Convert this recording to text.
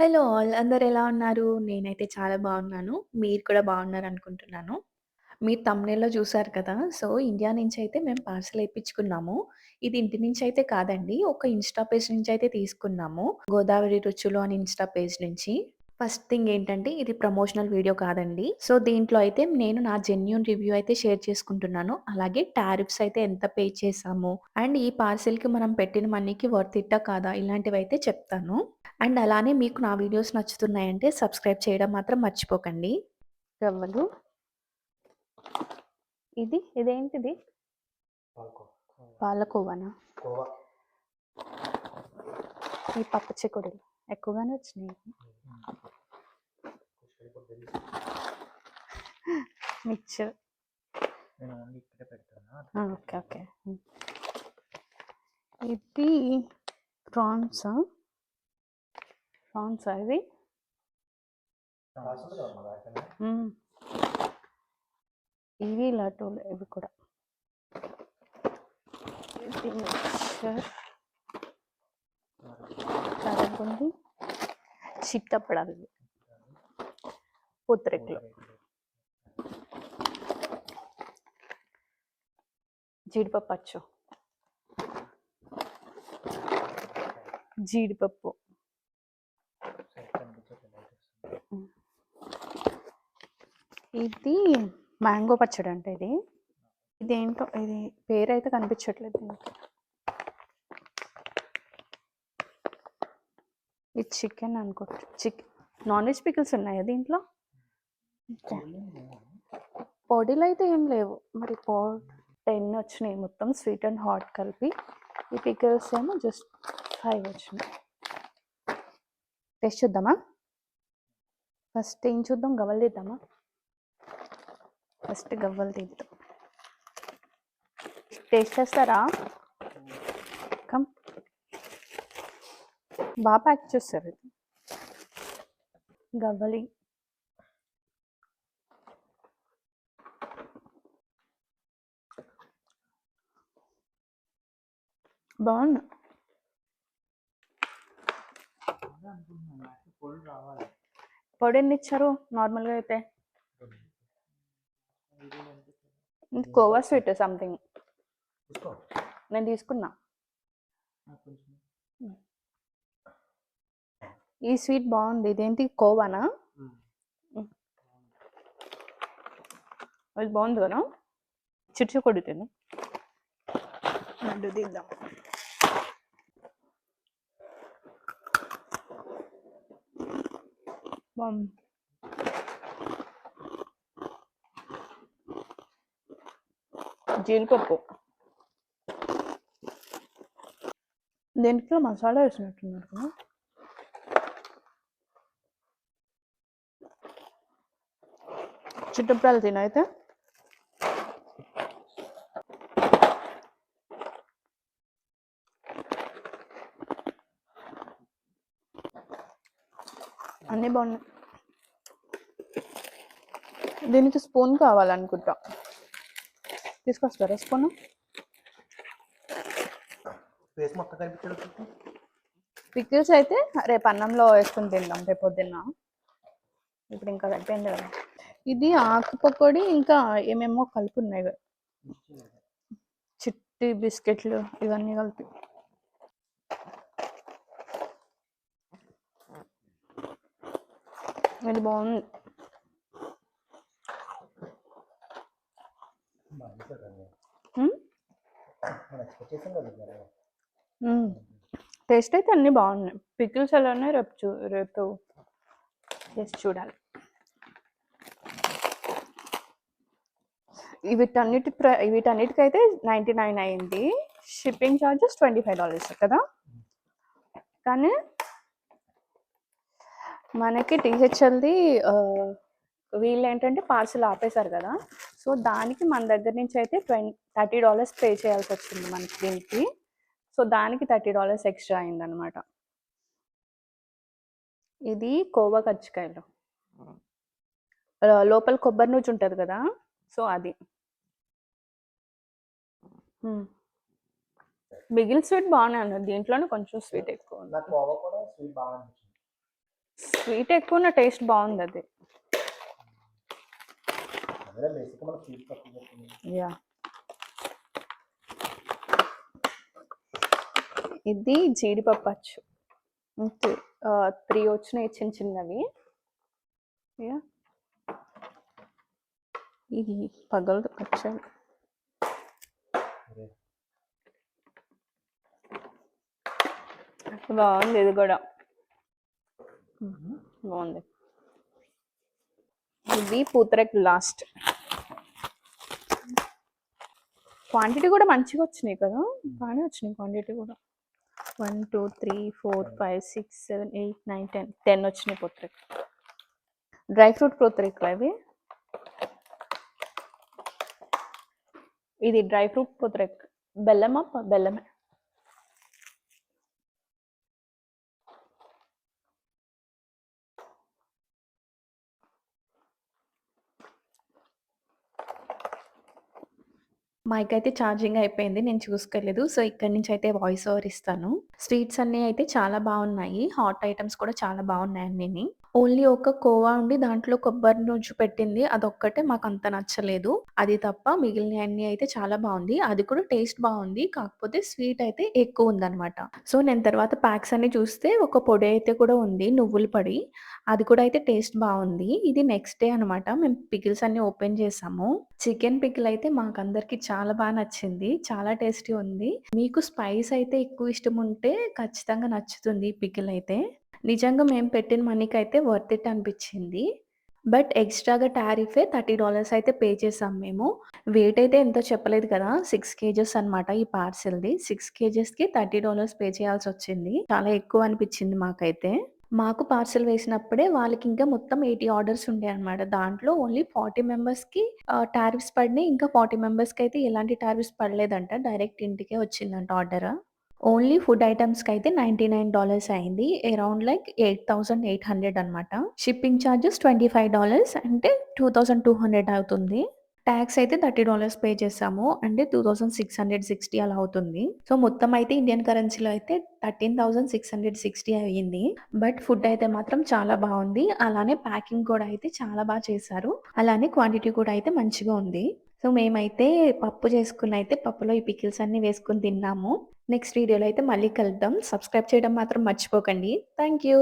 Hello all అందరు ఎలా ఉన్నారు? నేనైతే చాలా బాగున్నాను. మీరు కూడా బాగున్నారనుకుంటున్నాను. మీరు థంబ్‌నెయిల్‌లో చూసారు కదా! సో, ఇండియా నుంచయితే మేము పార్సెల్ ఏపిచ్చుకున్నాము. ఇది ఇంటి నుంచయితే కాదండి. ఒక ఇన్‌స్టా పేజ్ నుంచయితే తీసుకున్నాము. 'గోదావరి రుచులు' అని ఇన్‌స్టా పేజ్ నుంచి. ఫస్ట్ థింగ్ ఏంటంటే ఇది ప్రమోషనల్ వీడియో కాదండి. సో, దీంట్లో అయితే నేను నా జెన్యూన్ రివ్యూ అయితే షేర్ చేసుకుంటున్నాను. అలాగే టారిఫ్స్ అయితే ఎంత పే చేశాము, అండ్ ఈ పార్సెల్‌కి మనం పెట్టిన మనీకి వర్త్ ఇట్టా కాదా ఇలాంటివైతే చెప్తాను. అండ్ అలానే మీకు నా వీడియోస్ నచ్చుతున్నాయంటే సబ్స్క్రైబ్ చేయడం మాత్రం మర్చిపోకండి. రవ్వలు. ఇది ఇదేంటిది? పాలకోవ. పాలకోవానా? కోవా. ఈ పప్పు చిక్కుడులు ఎక్కువగానే వచ్చినాయి. మిక్చర్. నేను ఓన్లీ ఇక్కడే పెడతాను. ఆ! ఓకే. ఓకే. హ్మ్. ఇది ప్రాన్సా? ప్రాన్సా ఇవి? రాసుంది కదా మా దాంట్లోనే. హ్మ్. ఇవి లడ్డూలు ఇవి కూడా. ఇది మిక్చర్. కారంబుంది. చిట్టప్పడాలు ఇవి. పూతరేకులు. జీడిపప్పు అచ్చు. జీడిపప్పు. ఇది మ్యాంగో పచ్చడి అంట ఇది. ఇదేంటో ఇది పేరైతే కనిపించట్లేదు దీనికి. ఇది చికెన్ అనుకుంటా. చిక్ నాన్ వెజ్ పికిల్స్ ఉన్నాయా దీంట్లో? పొడిలు అయితే ఏం లేవు. మరి పో 10 వచ్చినాయి మొత్తం స్వీట్ అండ్ హాట్ కలిపి. ఈ పికల్స్ ఏమో జస్ట్ ఫైవ్ వచ్చినాయి. టెస్ట్ చూద్దామా? ఫస్ట్ ఏం చూద్దాం గవ్వలు తీద్దామా? ఫస్ట్ గవ్వలు తీద్దాం. టేస్ట్ చేస్తారా? కమ్. బాగా ప్యాక్ చేస్తారు గవ్వలి. నాకు పొడి. పొడి ఎన్నిచ్చారు నార్మల్‌గా అయితే? కోవా స్వీట్ సంథింగ్. నేను తీసుకున్నా. ఈ స్వీట్ బావుంది. ఇదేంటి కోవానా? అది బావుంది కదా! చిట్చుకొడి తిను. లడ్డు తీద్దాం. బావుంది. జీడిపప్పు. దీంట్లో మసాలా వేసినట్టున్నారు కదా! చిట్టప్పడాలు తిను అన్నీ బావున్నాయి. దీనికి స్పూన్ కావాలనుకుంటా. తీసుకొస్తారా స్పూను? పికిల్స్ అయితే రేపు అన్నంలో వేసుకొని తిందాం రేపు పొద్దున్న. ఇప్పుడు ఇంకా సరిపోయింది కదా! ఇది ఆకు పకోడీ ఇంకా ఏమేమో కలిపి ఉన్నాయి కదా! చిట్టి బిస్కెట్లు ఇవన్నీ కలిపి. ఇది టేస్ట్ అయితే అన్నీ బాగున్నాయి. పికిల్స్ ఎలా ఉన్నాయి రేపు చూ రేపు టేస్ట్ చూడాలి. వీటన్నిటి ప్ర వీటన్నిటికైతే 99 అయింది. షిప్పింగ్ చార్జెస్ $25 కదా! కానీ మనకి టీహెచ్ఎల్‌ది వీళ్ళు ఏంటంటే పార్సిల్ ఆపేశారు కదా! సో, దానికి మన దగ్గర నుంచి అయితే ట్వంటీ థర్టీ డాలర్స్ పే చేయాల్సి వచ్చింది మనకి దీనికి. సో, దానికి $30 ఎక్స్‌ట్రా అయిందనమాట. ఇది కోవా కచ్చికాయలు లోపల కొబ్బరి నూజు ఉంటుంది కదా! సో, అది. మిగిలిన స్వీట్ బానే ఉన్నది. దీంట్లోనే కొంచెం స్వీట్ ఎక్కువ ఉంది. స్వీట్ ఎక్కువ ఉన్న టేస్ట్ బాగుంది అది. యా. ఇది జీడిపప్పు అచ్చు త్రీ వచ్చినాయి చిన్న చిన్నవి. యా. ఇది పగలదు అదే. బాగుంది ఇది కూడా. బాగుంది. ఇది పూతరేక్ లాస్ట్. క్వాంటిటీ కూడా మంచిగా వచ్చినాయి కదా? బాగానే వచ్చినాయి క్వాంటిటీ కూడా. One two three four five six seven eight nine ten. Ten వచ్చినాయి పూతరేక్. డ్రై ఫ్రూట్ పూతరేకులు అవి ఇది డ్రై ఫ్రూట్ పూతరేక్. బెల్లమా? బెల్లమే. మైక్ అయితే ఛార్జింగ్ అయిపోయింది. నేను చూసుకోలేదు. సో, ఇక్కడి నుంచి అయితే వాయిస్ ఓవర్ ఇస్తాను. స్వీట్స్ అన్నీ అయితే చాలా బాగున్నాయి హాట్ ఐటమ్స్ కూడా చాలా బాగున్నాయి అన్నీ ఓన్లీ ఒక కోవా ఉండి దాంట్లో కొబ్బరి నుంచి పెట్టింది. అదొక్కటే అంత నచ్చలేదు. అది తప్ప మిగిలినయన్నీ అయితే చాలా బాగుంది అది కూడా టేస్ట్ బాగుంది కాకపోతే స్వీట్ అయితే ఎక్కువ ఎక్కువుందనమాట. సో, నేను తర్వాత ప్యాక్స్ అన్నీ చూస్తే ఒక పొడి అయితే కూడా ఉంది నువ్వుల పొడి. అది కూడా అయితే టేస్ట్ బాగుంది ఇది నెక్స్ట్ డే అనమాట. మేము పికిల్స్ అన్నీ ఓపెన్ చేసాము. చికెన్ పికిల్ అయితే మాకందరికి చాలా బాగా నచ్చింది. చాలా టేస్టీ ఉంది. మీకు స్పైస్ అయితే ఎక్కువ ఇష్టం ఉంటే ఖచ్చితంగా నచ్చుతుంది ఈ పికిల్ అయితే. నిజంగా మేము పెట్టిన మనీకి అయితే వర్త్ ఇట్ అనిపించింది బట్ ఎక్స్‌ట్రాగా టారిఫే $30 అయితే పే చేసాం మేము. వెయిట్ అయితే ఎంతో చెప్పలేదు కదా! సిక్స్ కేజెస్ అనమాట ఈ పార్సెల్‌ది. సిక్స్ కేజెస్‌కి $30 పే చేయాల్సి వచ్చింది చాలా ఎక్కువ అనిపించింది మాకైతే. మాకు పార్సెల్ వేసినప్పుడే వాళ్ళకి ఇంకా మొత్తం 80 ఆర్డర్స్ ఉండే అనమాట దాంట్లో ఓన్లీ 40 మెంబర్స్‌కి టారిఫ్స్ పడినాయి. ఇంకా ఫార్టీ మెంబర్స్కి అయితే ఎలాంటి టారిఫ్స్ పడలేదంట. డైరెక్ట్ ఇంటికే వచ్చిందంట ఆర్డర్. ఓన్లీ ఫుడ్ ఐటమ్స్కి అయితే నైన్టీ నైన్ డాలర్స్ అయింది. Around like eight thousand eight hundred అనమాట shipping charges twenty five dollars అంటే టూ థౌసండ్ టూ హండ్రెడ్ అవుతుంది. ట్యాక్స్ అయితే థర్టీ డాలర్స్ పే చేసాము. అంటే two thousand six hundred sixty అలా అవుతుంది. సో మొత్తం అయితే ఇండియన్ కరెన్సీలో అయితే thirteen thousand six hundred sixty అయ్యింది బట్ ఫుడ్ అయితే మాత్రం చాలా బాగుంది. అలానే ప్యాకింగ్ కూడా అయితే చాలా బాగా చేశారు. అలానే క్వాంటిటీ కూడా అయితే మంచిగా ఉంది. సో మేమైతే పప్పు చేసుకుని అయితే పప్పులో ఈ పికిల్స్ అన్ని వేసుకుని తిన్నాము. నెక్స్ట్ వీడియోలో అయితే మళ్ళీ కలుద్దాం. సబ్స్క్రైబ్ చేయడం మాత్రం మర్చిపోకండి. Thank you.